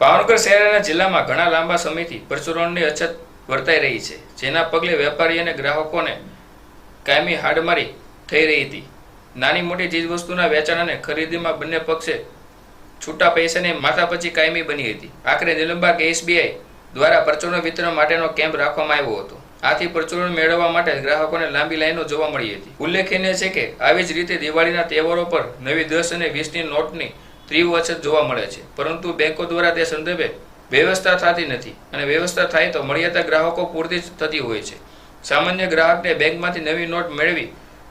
ભાવનગર શહેર અને જિલ્લામાં ઘણા લાંબા સમયથી પરચુરણની અછત વર્તાઈ રહી છે, જેના પગલે વેપારી અને ગ્રાહકોને કાયમી હાડમારી થઈ રહી હતી. નાની મોટી ચીજવસ્તુના વેચાણ અને ખરીદીમાં બંને પક્ષે છૂટા પૈસાની માથાપચ્ચી કાયમી બની હતી. આખરે નિલંબાગ એસબીઆઈ દ્વારા પરચુરણ વિતરણ માટેનો કેમ્પ રાખવામાં આવ્યો હતો. આથી પરચુરણ મેળવવા માટે ગ્રાહકોને લાંબી લાઈનો જોવા મળી હતી. ઉલ્લેખનીય છે કે, આવી જ રીતે દિવાળીના તહેવારો પર નવી દસ અને વીસની નોટની અછત જોવા મળે છે. પરંતુ બેંકો દ્વારા તે સંદર્ભે વ્યવસ્થા થતી નથી અને વ્યવસ્થા થાય તો મળ્યાતા ગ્રાહકો પૂરતી જ થતી હોય છે. સામાન્ય ગ્રાહકને બેંકમાંથી નવી નોટ મેળવી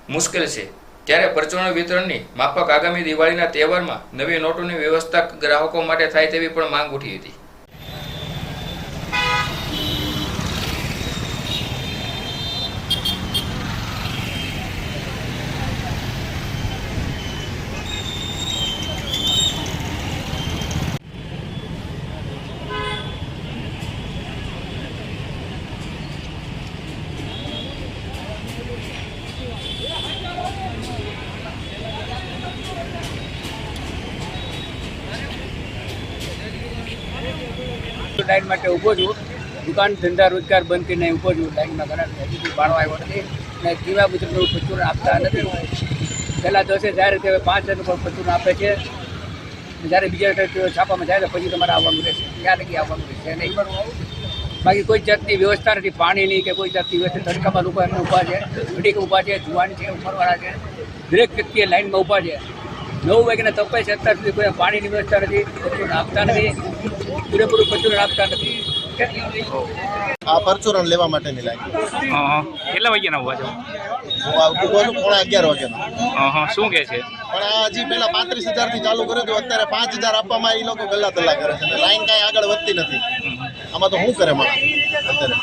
મુશ્કેલ છે. ત્યારે પરચુરણ વિતરણની માફક આગામી દિવાળીના તહેવારમાં નવી નોટોની વ્યવસ્થા ગ્રાહકો માટે થાય તેવી પણ માંગ ઉઠી હતી. લાઈન માટે ઊભો છું. દુકાન ધંધા રોજગાર બંધ કરીને ઊભો છું. લાઈનમાં ઘણા હજી ભાડો આવ્યો નથી. અને કેવા મુજબનું પ્રચુર આપતા નથી. પહેલાં દસે હજાર રૂપિયા પાંચ હજારનું પણ પ્રચુર આપે છે. જ્યારે બીજા છાપામાં જાય તો પછી તમારે આવવાનું રહેશે. ત્યાં લગી આવવાનું રહેશે? નહીં બાકી કોઈ જાતની વ્યવસ્થા નથી. પાણીની કે કોઈ જાતની વ્યવસ્થા. તડકામાં લોકો એમને ઊભા છે. ઘડીક ઊભા છે. જુવાન છે, ઉંમરવાળા છે. દરેક વ્યક્તિએ લાઈનમાં ઊભા છે. નવ વાગ્યાના તપે છે અત્યાર સુધી કોઈ પાણીની વ્યવસ્થા નથી. આપતા નથી. પૂરેપૂરું પ્રચુરણ આપતા નથી આ પરચુરણ લેવા માટેની લાઈન. કેટલા વાગ્યાના ઊભા છો? હું ઊભો છું પોણા અગિયાર વાગ્યાનો. શું કે છે? પણ આ હજી પેલા પાંત્રીસ હજારથી ચાલુ કર્યું હતું અત્યારે પાંચ હજાર આપવામાં એ લોકો ગલ્લા તલ્લા કરે છે. અને લાઈન કાંઈ આગળ વધતી નથી. આમાં તો શું કરે માણસ? અત્યારે.